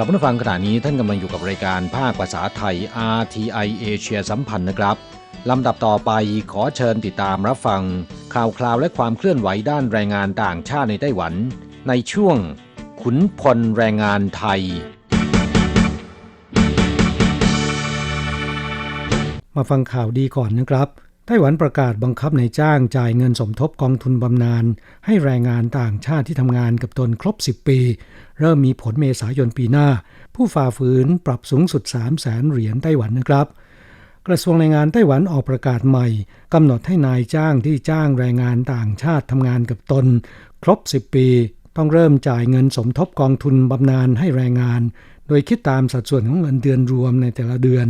ครับผู้ฟังขณะนี้ท่านกำลังอยู่กับรายการภาคภาษาไทย RTI เอเชียสัมพันธ์นะครับลำดับต่อไปขอเชิญติดตามรับฟัง ข่าวคราวและความเคลื่อนไหวด้านแรงงานต่างชาติในไต้หวัน ในช่วง ขุนพลแรงงานไทย มาฟังข่าวดีก่อนนะครับ ไต้หวันประกาศบังคับในจ้างจ่ายเงินสมทบกองทุนบำนาญให้แรงงานต่างชาติที่ทำงานกับตนครบ 10 ปี เริ่มมีผลเมษายนปีหน้า ผู้ฝ่าฝืนปรับสูงสุด 3 0 0แสนเหรียญไต้หวันนะครับ กระทรวงแรงงานไต้หวันออกประกาศใหม่กำหนดให้นายจ้างที่จ้างแรงงานต่างชาติทำงานกับตน ครบ 10 ปี ต้องเริ่มจ่ายเงินสมทบกองทุนบำนาญให้แรงงาน โดยคิดตามสัดส่วนของเงินเดือนรวมในแต่ละเดือน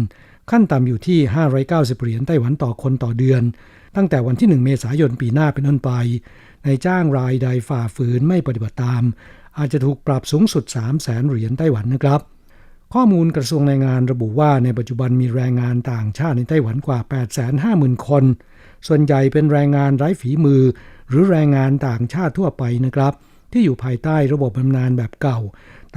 ขั้นต่ำอยู่ที่ 590 เหรียญไต้หวันต่อคนต่อเดือน ตั้งแต่วันที่ 1 เมษายนปีหน้าเป็นต้นไปนายจ้างรายใดฝ่าฝืนไม่ปฏิบัติตาม อาจจะถูกปรับสูงสุด 3 0 0แสนเหรียญไต้หวันนะครับ ข้อมูลกระทรวงแรงงานระบุว่าในปัจจุบันมีแรงงานต่างชาติในไต้หวันกว่า 850,000 คน ส่วนใหญ่เป็นแรงงานไร้ฝีมือ หรือแรงงานต่างชาติทั่วไปนะครับ ที่อยู่ภายใต้ระบบบำนาญแบบเก่า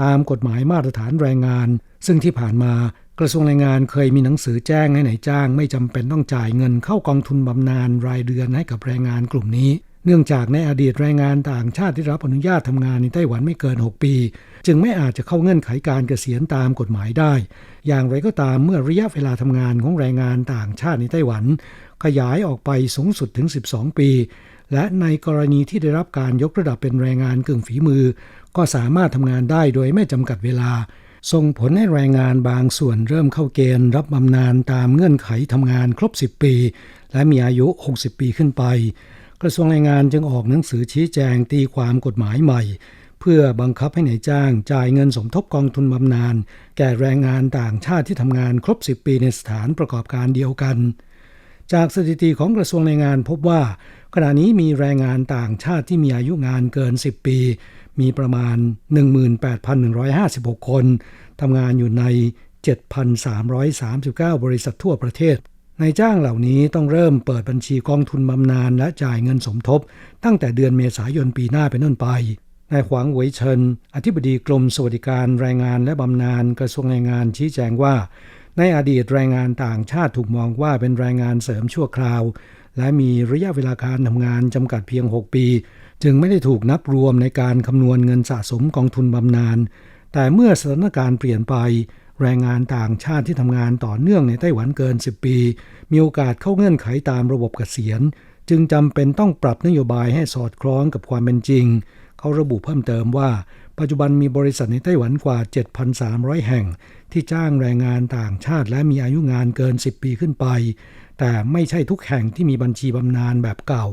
ตามกฎหมายมาตรฐานแรงงาน ซึ่งที่ผ่านมา กระทรวงแรงงานเคยมีหนังสือแจ้งให้ไหนจ้าง ไม่จำเป็นต้องจ่ายเงินเข้ากองทุนบำนาญรายเดือนให้กับแรงงานกลุ่มนี้ เนื่องจากในอดีตแรงงานต่างชาติที่รับอนุญาตทำงานในไต้หวันไม่เกิน 6 ปี จึงไม่อาจจะเข้าเงื่อนไขการเกษียณตามกฎหมายได้ อย่างไรก็ตามเมื่อระยะเวลาทำงานของแรงงานต่างชาติในไต้หวัน ขยายออกไปสูงสุดถึง 12 ปี และในกรณีที่ได้รับการยกระดับเป็นแรงงานกึ่งฝีมือ ก็สามารถทำงานได้โดยไม่จำกัดเวลา ส่งผลให้แรงงานบางส่วนเริ่มเข้าเกณฑ์ รับบำนาญตามเงื่อนไขทำงานครบ 10 ปี และมีอายุ 60 ปีขึ้นไป กระทรวงแรงงานจึงออกหนังสือชี้แจงตีความกฎหมายใหม่ เพื่อบังคับให้ในายจ้างจ่ายเงินสมทบกองทุนบำนาญแก่แรงงานต่างชาติที่ทำงานครบ 10 ปีในสถานประกอบการเดียวกัน จากสถิติของกระทรวงแรงงานพบว่า ขณะนี้มีแรงงานต่างชาติที่มีอายุงานเกิน 10 ปี มีประมาณ 18,156 คน ทำงานอยู่ใน 7,339 บริษัททั่วประเทศนายจ้างเหล่านี้ต้องเริ่มเปิดบัญชีกองทุนบำนาญและจ่ายเงินสมทบ ตั้งแต่เดือนเมษายนปีหน้าเป็นต้นไปนายหวังเหวยเชินอธิบดีกรมสวัสดิการแรงงานและบำนาญกระทรวงแรงงานชี้แจงว่า ในอดีตแรงงานต่างชาติถูกมองว่าเป็นแรงงานเสริมชั่วคราว และมีระยะเวลาการทำงานจำกัดเพียง 6 ปี จึงไม่ได้ถูกนับรวมในการคำนวณเงินสะสมกองทุนบำนาญแต่เมื่อสถานการณ์เปลี่ยนไป แรงงานต่างชาติที่ทำงานต่อเนื่องในไต้หวันเกิน 10 ปี มีโอกาสเข้าเงื่อนไขตามระบบเกษียณ จึงจำเป็นต้องปรับนโยบายให้สอดคล้องกับความเป็นจริง เขาระบุเพิ่มเติมว่า ปัจจุบันมีบริษัทในไต้หวันกว่า 7,300 แห่ง ที่จ้างแรงงานต่างชาติและมีอายุงานเกิน 10 ปีขึ้นไป แต่ไม่ใช่ทุกแห่งที่มีบัญชีบำนาญแบบเก่า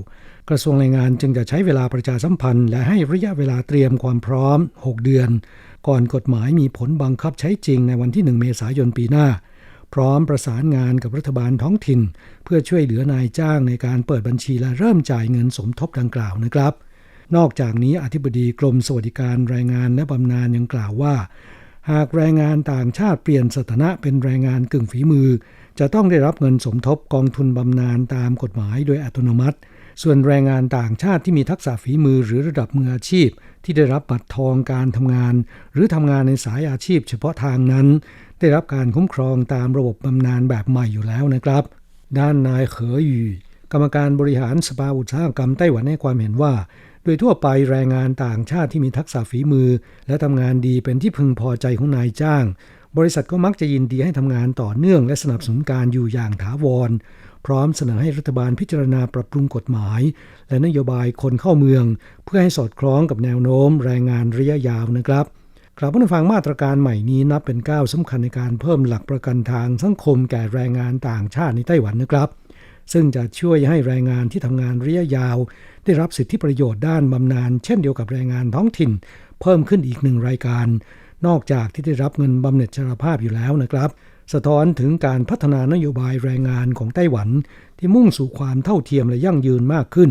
กระทรวงแรงงานจึงจะใช้เวลาประชาสัมพันธ์ และให้ระยะเวลาเตรียมความพร้อม 6 เดือน ก่อนกฎหมายมีผลบังคับใช้จริงในวันที่ 1 เมษายนปีหน้า พร้อมประสานงานกับรัฐบาลท้องถิ่น เพื่อช่วยเหลือนายจ้างในการเปิดบัญชีและเริ่มจ่ายเงินสมทบดังกล่าวนะครับ นอกจากนี้อธิบดีกรมสวัสดิการแรงงานและบำนาญยังกล่าวว่า หากแรงงานต่างชาติเปลี่ยนสถานะเป็นแรงงานกึ่งฝีมือ จะต้องได้รับเงินสมทบกองทุนบำนาญตามกฎหมายโดยอัตโนมัติ ส่วนแรงงานต่างชาติที่มีทักษะฝีมือหรือระดับมืออาชีพ ที่ได้รับบัตรทองการทำงาน หรือทำงานในสายอาชีพ เฉพาะทางนั้น ได้รับการคุ้มครองตามระบบบำนาญแบบใหม่อยู่แล้วนะครับ ด้านนายเขอยู่กรรมการบริหารสภาอุตสาหกรรมไต้หวันให้ความเห็นว่า โดยทั่วไปแรงงานต่างชาติที่มีทักษะฝีมือ และทำงานดีเป็นที่พึงพอใจของนายจ้าง บริษัทก็มักจะยินดีให้ทำงานต่อเนื่องและสนับสนุนการอยู่อย่างถาวร พร้อมเสนอให้รัฐบาลพิจารณาปรับปรุงกฎหมาย และนโยบายคนเข้าเมือง เพื่อให้สอดคล้องกับแนวโน้ม แรงงานระยะยาวนะครับกลับมาฟังมาตรการใหม่นี้นับเป็นก้าวสำคัญในการเพิ่มหลักประกันทางสังคมแก่แรงงานต่างชาติในไต้หวันนะครับ ซึ่งจะช่วยให้แรงงานที่ทำงานระยะยาว ได้รับสิทธิประโยชน์ด้านบำนาญเช่นเดียวกับแรงงานท้องถิ่น เพิ่มขึ้นอีกหนึ่งรายการ นอกจากที่ได้รับเงินบำเหน็จชราภาพอยู่แล้วนะครับ สะท้อนถึงการพัฒนานโยบายแรงงานของไต้หวัน ที่มุ่งสู่ความเท่าเทียมและยั่งยืนมากขึ้น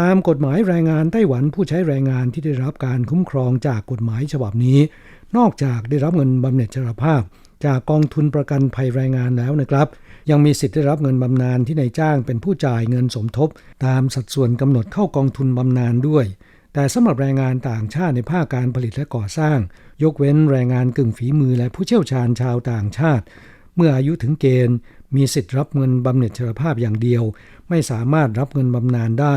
ตามกฎหมายแรงงานไต้หวันผู้ใช้แรงงานที่ได้รับการคุ้มครองจากกฎหมายฉบับนี้ นอกจากได้รับเงินบำเหน็จชราภาพ จากกองทุนประกันภัยแรงงานแล้วนะครับ ยังมีสิทธิ์ได้รับเงินบำนาญที่นายจ้างเป็นผู้จ่ายเงินสมทบ ตามสัดส่วนกำหนดเข้ากองทุนบำนาญด้วย แต่สำหรับแรงงานต่างชาติในภาคการผลิตและก่อสร้าง ยกเว้นแรงงานกึ่งฝีมือและผู้เชี่ยวชาญชาวต่างชาติ เมื่ออายุถึงเกณฑ์ มีสิทธิ์รับเงินบำเหน็จชราภาพอย่างเดียว ไม่สามารถรับเงินบำนาญได้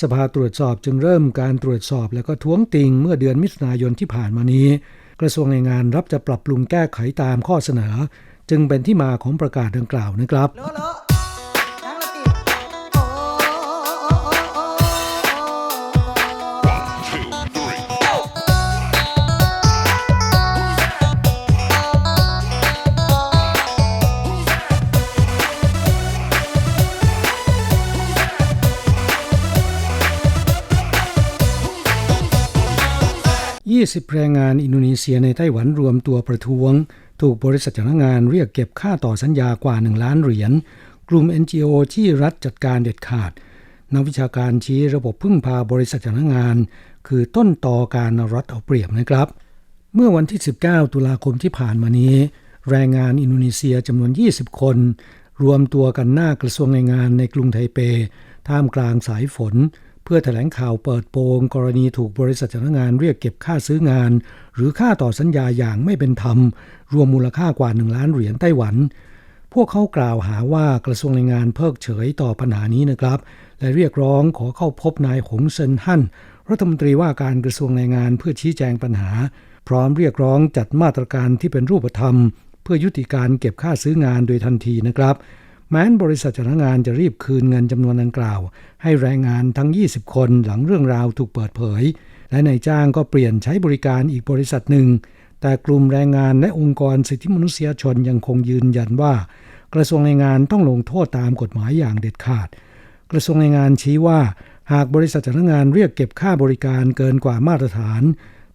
สภาตรวจสอบจึงเริ่มการตรวจสอบและก็ท้วงติงเมื่อเดือนมิถุนายนที่ผ่านมานี้ กระทรวงแรงงานรับจะปรับปรุงแก้ไขตามข้อเสนอ จึงเป็นที่มาของประกาศดังกล่าวนะครับโลโลนั่งละติโอ้โอ้โอ้โอ้โอ้20 แรงงานอินโดนีเซียในไต้หวันรวมตัวประท้วง ถูกบริษัทจ้างงานเรียกเก็บค่าต่อสัญญากว่า 1 ล้านเหรียญ กลุ่ม NGO ที่รัฐจัดการเด็ดขาด นักวิชาการชี้ระบบพึ่งพาบริษัทจ้างงาน คือต้นต่อการรัฐเอาเปรียบนะครับ เมื่อวันที่ 19 ตุลาคมที่ผ่านมานี้ แรงงานอินโดนีเซียจำนวน 20 คน รวมตัวกันหน้ากระทรวงแรงงานในกรุงไทเป ท่ามกลางสายฝนเพื่อแถลงข่าวเปิดโปงกรณีถูกบริษัทจ้างงานเรียกเก็บค่าซื้องาน หรือค่าต่อสัญญาอย่างไม่เป็นธรรม รวมมูลค่ากว่า 1 ล้านเหรียญไต้หวัน พวกเขากล่าวหาว่ากระทรวงแรงงานเพิกเฉยต่อปัญหานี้นะครับ และเรียกร้องขอเข้าพบนายหงเซินฮั่นรัฐมนตรีว่าการกระทรวงแรงงานเพื่อชี้แจงปัญหา พร้อมเรียกร้องจัดมาตรการที่เป็นรูปธรรม เพื่อยุติการเก็บค่าซื้องานโดยทันทีนะครับ แม้นบริษัทจ้างงานจะรีบคืนเงินจำนวนดังกล่าว ให้แรงงานทั้ง 20 คนหลังเรื่องราวถูกเปิดเผย และนายจ้างก็เปลี่ยนใช้บริการอีกบริษัทหนึ่ง แต่กลุ่มแรงงานและองค์กรสิทธิมนุษยชนยังคงยืนยันว่า กระทรวงแรงงานต้องลงโทษตามกฎหมายอย่างเด็ดขาด กระทรวงแรงงานชี้ว่า หากบริษัทจ้างงานเรียกเก็บค่าบริการเกินกว่ามาตรฐาน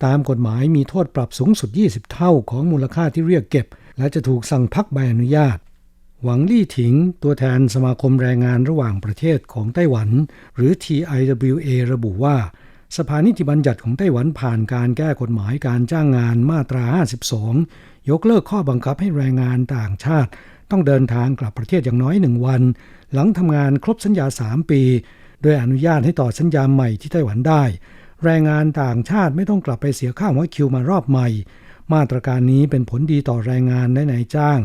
ตามกฎหมายมีโทษปรับสูงสุด 20 เท่าของมูลค่าที่เรียกเก็บ และจะถูกสั่งพักใบอนุญาตหวังลี่ถิง ตัวแทนสมาคมแรงงานระหว่างประเทศของไต้หวัน หรือ TIWA ระบุว่า สภานิติบัญญัติของไต้หวันผ่านการแก้กฎหมายการจ้างงานมาตรา 52 ยกเลิกข้อบังคับให้แรงงานต่างชาติ ต้องเดินทางกลับประเทศอย่างน้อยหนึ่งวัน หลังทำงานครบสัญญา 3 ปี โดยอนุญาตให้ต่อสัญญาใหม่ที่ไต้หวันได้ แรงงานต่างชาติไม่ต้องกลับไปเสียค่าหัวคิวมารอบใหม่ มาตรการนี้เป็นผลดีต่อแรงงานและนายจ้าง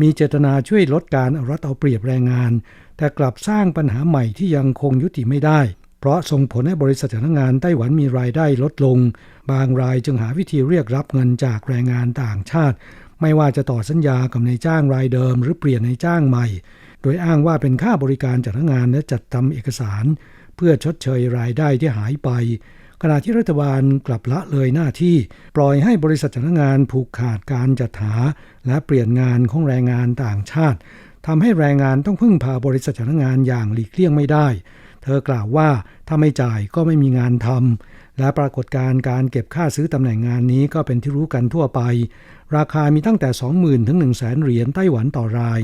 มีเจตนาช่วยลดการเอารัดเอาเปรียบแรงงาน แต่กลับสร้างปัญหาใหม่ที่ยังคงยุติไม่ได้ เพราะส่งผลให้บริษัทจ้างงานไต้หวันมีรายได้ลดลง บางรายจึงหาวิธีเรียกรับเงินจากแรงงานต่างชาติ ไม่ว่าจะต่อสัญญากับนายจ้างรายเดิม หรือเปลี่ยนนายจ้างใหม่ โดยอ้างว่าเป็นค่าบริการจัดงานและจัดทำเอกสาร เพื่อชดเชยรายได้ที่หายไป ขณะที่รัฐบาลกลับละเลยหน้าที่ ปล่อยให้บริษัทจ้างงานผูกขาดการจัดหา และเปลี่ยนงานของแรงงานต่างชาติทำให้แรงงานต้องพึ่งพาบริษัทจ้างงานอย่างหลีกเลี่ยงไม่ได้ เธอกล่าวว่าถ้าไม่จ่ายก็ไม่มีงานทำและปรากฏการณ์การเก็บค่าซื้อตำแหน่งงานนี้ก็เป็นที่รู้กันทั่วไป ราคามีตั้งแต่ 20,000 ถึง 1 0 0 0 0 0เหรียญไต้หวันต่อราย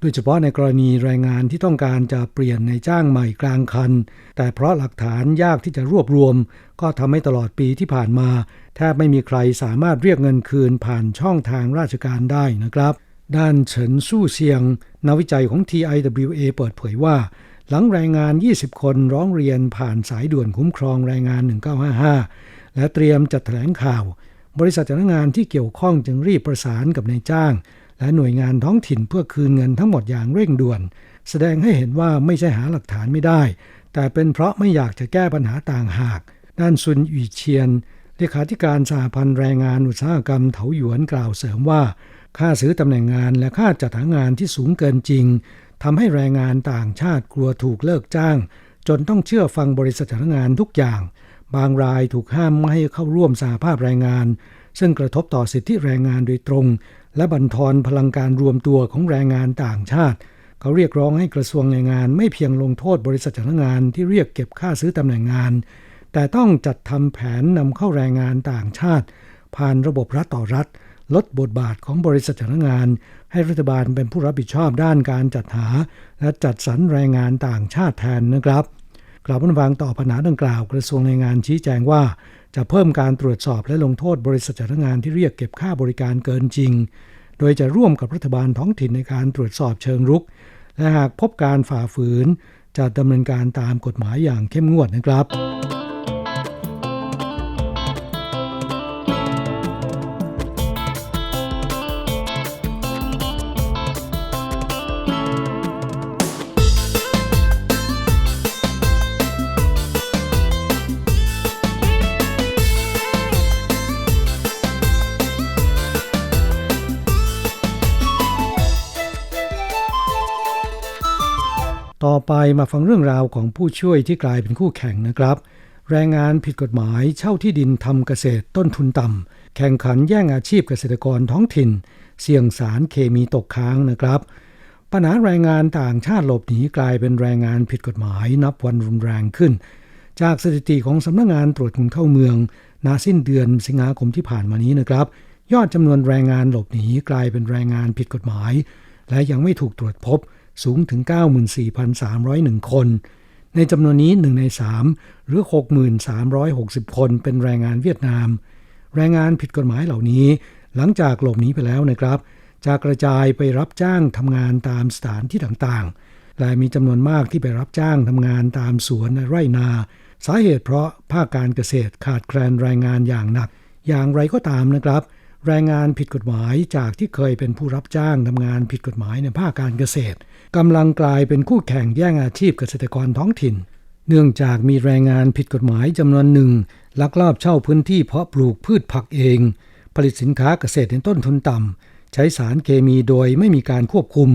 โดยเฉพาะในกรณีแรงงานที่ต้องการจะเปลี่ยนในจ้างใหม่กลางคัน แต่เพราะหลักฐานยากที่จะรวบรวม ก็ทำให้ตลอดปีที่ผ่านมา แทบไม่มีใครสามารถเรียกเงินคืนผ่านช่องทางราชการได้นะครับ ด้านเฉินสู้เซียงนักวิจัยของ TIWA เปิดเผยว่า หลังแรงงาน 20 คนร้องเรียนผ่านสายด่วนคุ้มครองแรงงาน 1955 และเตรียมจัดแถลงข่าว บริษัทจ้างงานที่เกี่ยวข้องจึงรีบประสานกับนายจ้าง และหน่วยงานท้องถิ่นเพื่อคืนเงินทั้งหมดอย่างเร่งด่วน แสดงให้เห็นว่าไม่ใช่หาหลักฐานไม่ได้ แต่เป็นเพราะไม่อยากจะแก้ปัญหาต่างหาก ด้านซุนหยีเชียนเลขาธิการสหพันธ์แรงงานอุตสาหกรรมเถาหยวนกล่าวเสริมว่า ค่าซื้อตำแหน่งงานและค่าจัดหางานที่สูงเกินจริง ทำให้แรงงานต่างชาติกลัวถูกเลิกจ้าง จนต้องเชื่อฟังบริษัทจ้างงานทุกอย่าง บางรายถูกห้ามไม่ให้เข้าร่วมสหภาพแรงงาน ซึ่งกระทบต่อสิทธิแรงงานโดยตรง และบั่นทอนพลังการรวมตัวของแรงงานต่างชาติ เขาเรียกร้องให้กระทรวงแรงงานไม่เพียงลงโทษบริษัทจ้างงานที่เรียกเก็บค่าซื้อตำแหน่งงาน แต่ต้องจัดทำแผนนำเข้าแรงงานต่างชาติ ผ่านระบบรัฐต่อรัฐ ลดบทบาทของบริษัทจ้างงาน ให้รัฐบาลเป็นผู้รับผิดชอบด้านการจัดหา และจัดสรรแรงงานต่างชาติแทนนะครับกล่าวผู้ฟังต่อปัญหาดังกล่าวกระทรวงแรงงานชี้แจงว่า จะเพิ่มการตรวจสอบและลงโทษบริษัทจ้างงานที่เรียกเก็บค่าบริการเกินจริง โดยจะร่วมกับรัฐบาลท้องถิ่นในการตรวจสอบเชิงรุก และหากพบการฝ่าฝืน จะดำเนินการตามกฎหมายอย่างเข้มงวดนะครับ ไปมาฟังเรื่องราวของผู้ช่วยที่กลายเป็นคู่แข่งนะครับ แรงงานผิดกฎหมายเช่าที่ดินทำเกษตรต้นทุนต่ำแข่งขันแย่งอาชีพเกษตรกรท้องถิ่น เสี่ยงสารเคมีตกค้างนะครับ ปัญหาแรงงานต่างชาติหลบหนีกลายเป็นแรงงานผิดกฎหมายนับวันรุนแรงขึ้น จากสถิติของสำนักงานตรวจคนเข้าเมือง นาสิ้นเดือนสิงหาคมที่ผ่านมานี้นะครับ ยอดจำนวนแรงงานหลบหนีกลายเป็นแรงงานผิดกฎหมาย และยังไม่ถูกตรวจพบ สูงถึง 94,301 คน ในจำนวนนี้ 1 ใน 3 หรือ 6360 คนเป็นแรงงานเวียดนาม แรงงานผิดกฎหมายเหล่านี้ หลังจากหลบหนีไปแล้วนะครับ จะกระจายไปรับจ้างทำงานตามสถานที่ต่างๆ และมีจำนวนมากที่ไปรับจ้างทำงานตามสวนไร่นา สาเหตุเพราะภาคการเกษตรขาดแคลนแรงงานอย่างหนัก อย่างไรก็ตามนะครับแรงงานผิดกฎหมายจากที่เคยเป็นผู้รับจ้างทำงานผิดกฎหมายในภาคการเกษตร กำลังกลายเป็นคู่แข่งแย่งอาชีพเกษตรกรท้องถิ่น เนื่องจากมีแรงงานผิดกฎหมายจำนวนหนึ่ง ลักลอบเช่าพื้นที่เพาะปลูกพืชผักเอง ผลิตสินค้าเกษตรในต้นทุนต่ำ ใช้สารเคมีโดยไม่มีการควบคุม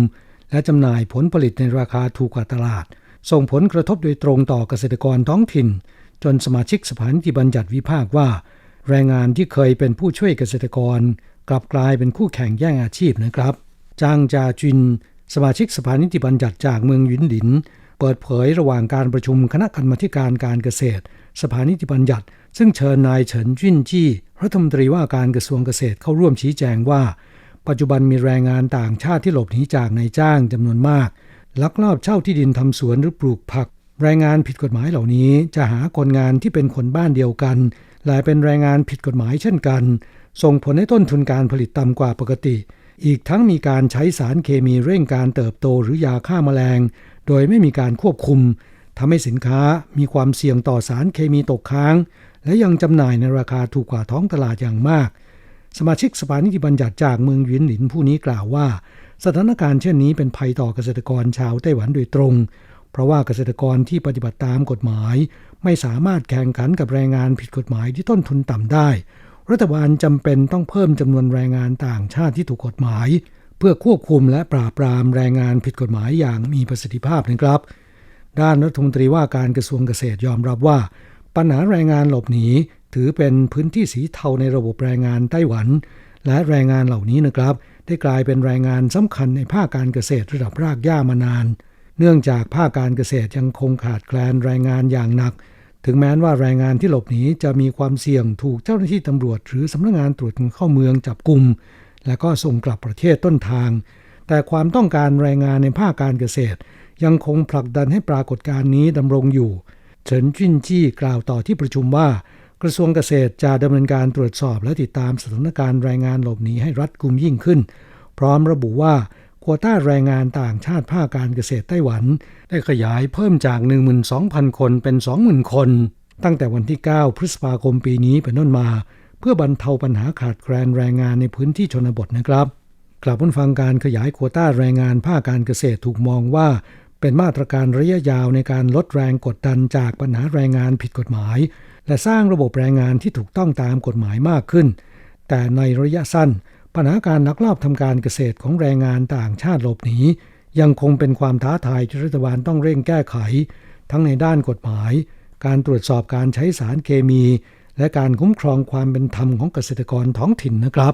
และจำหน่ายผลผลิตในราคาถูกกว่าตลาด ส่งผลกระทบโดยตรงต่อเกษตรกรท้องถิ่น จนสมาชิกสภานิติบัญญัติวิพากษ์ว่า แรงงานที่เคยเป็นผู้ช่วยเกษตรกร กลับกลายเป็นคู่แข่งแย่งอาชีพนะครับจางจาจิน สมาชิกสภานิติบัญญัติจากเมืองหยินหลิน เปิดเผยระหว่างการประชุมคณะกรรมาการการเกษตร สภานิติบัญญัติ ซึ่งเชิญนายเฉินจิ้นจี้รัฐมนตรีว่าการกระทรวงเกษตรเข้าร่วมชี้แจงว่า ปัจจุบันมีแรงงานต่างชาติที่หลบหนีจากนายจ้างจำนวนมาก ลักลอบเช่าที่ดินทำสวนหรือปลูกผัก แรงงานผิดกฎหมายเหล่านี้จะหาคนงานที่เป็นคนบ้านเดียวกันและเป็นแรงงานผิดกฎหมายเช่นกัน ส่งผลให้ต้นทุนการผลิตต่ำกว่าปกติ อีกทั้งมีการใช้สารเคมีเร่งการเติบโตหรือยาฆ่าแมลง โดยไม่มีการควบคุมทำให้สินค้ามีความเสี่ยงต่อสารเคมีตกค้าง และยังจำหน่ายในราคาถูกกว่าท้องตลาดอย่างมาก สมาชิกสภานิติบัญญัติจากเมืองหยินหลินผู้นี้กล่าวว่า สถานการณ์เช่นนี้เป็นภัยต่อเกษตรกรชาวไต้หวันโดยตรง เพราะว่าเกษตรกรที่ปฏิบัติตามกฎหมาย ไม่สามารถแข่งขันกับแรงงานผิดกฎหมายที่ต้นทุนต่ำได้ รัฐบาลจำเป็นต้องเพิ่มจำนวนแรงงานต่างชาติที่ถูกกฎหมาย เพื่อควบคุมและปราบปรามแรงงานผิดกฎหมายอย่างมีประสิทธิภาพนะครับ ด้านรัฐมนตรีว่าการกระทรวงเกษตรยอมรับว่า ปัญหาแรงงานหลบหนี ถือเป็นพื้นที่สีเทาในระบบแรงงานไต้หวัน และแรงงานเหล่านี้นะครับ ได้กลายเป็นแรงงานสำคัญในภาคการเกษตรระดับรากหญ้ามานาน เนื่องจากภาคการเกษตรยังคงขาดแคลนแรงงานอย่างหนัก ถึงแม้ว่าแรงงานที่หลบหนีจะมีความเสี่ยงถูกเจ้าหน้าที่ตำรวจ หรือสำนักงานตรวจเข้าเมืองจับกลุ่มและก็ส่งกลับประเทศต้นทาง แต่ความต้องการแรงงานในภาคการเกษตร ยังคงผลักดันให้ปรากฏการณ์นี้ดำรงอยู่ เฉินจิ้นจี้กล่าวต่อที่ประชุมว่า กระทรวงเกษตรจะดำเนินการตรวจสอบและติดตามสถานการณ์แรงงานหลบหนีให้รัดกุมยิ่งขึ้น พร้อมระบุว่า โควต้าแรงงานต่างชาติภาคการเกษตรไต้หวัน ได้ขยายเพิ่มจาก 12,000 คนเป็น 20,000 คน ตั้งแต่วันที่ 9 พฤษภาคมปีนี้เป็นต้นมา เพื่อบรรเทาปัญหาขาดแคลนแรงงานในพื้นที่ชนบทนะครับกลับพ้นฟังการขยายโควต้าแรงงานภาคการเกษตรถูกมองว่า เป็นมาตรการระยะยาวในการลดแรงกดดันจากปัญหาแรงงานผิดกฎหมาย และสร้างระบบแรงงานที่ถูกต้องตามกฎหมายมากขึ้น แต่ในระยะสั้น ปัญหาการลักลอบทำการเกษตรของแรงงานต่างชาติหลบหนียังคงเป็นความท้าทายที่รัฐบาลต้องเร่งแก้ไข ทั้งในด้านกฎหมาย การตรวจสอบการใช้สารเคมี และการคุ้มครองความเป็นธรรมของเกษตรกรท้องถิ่นนะครับ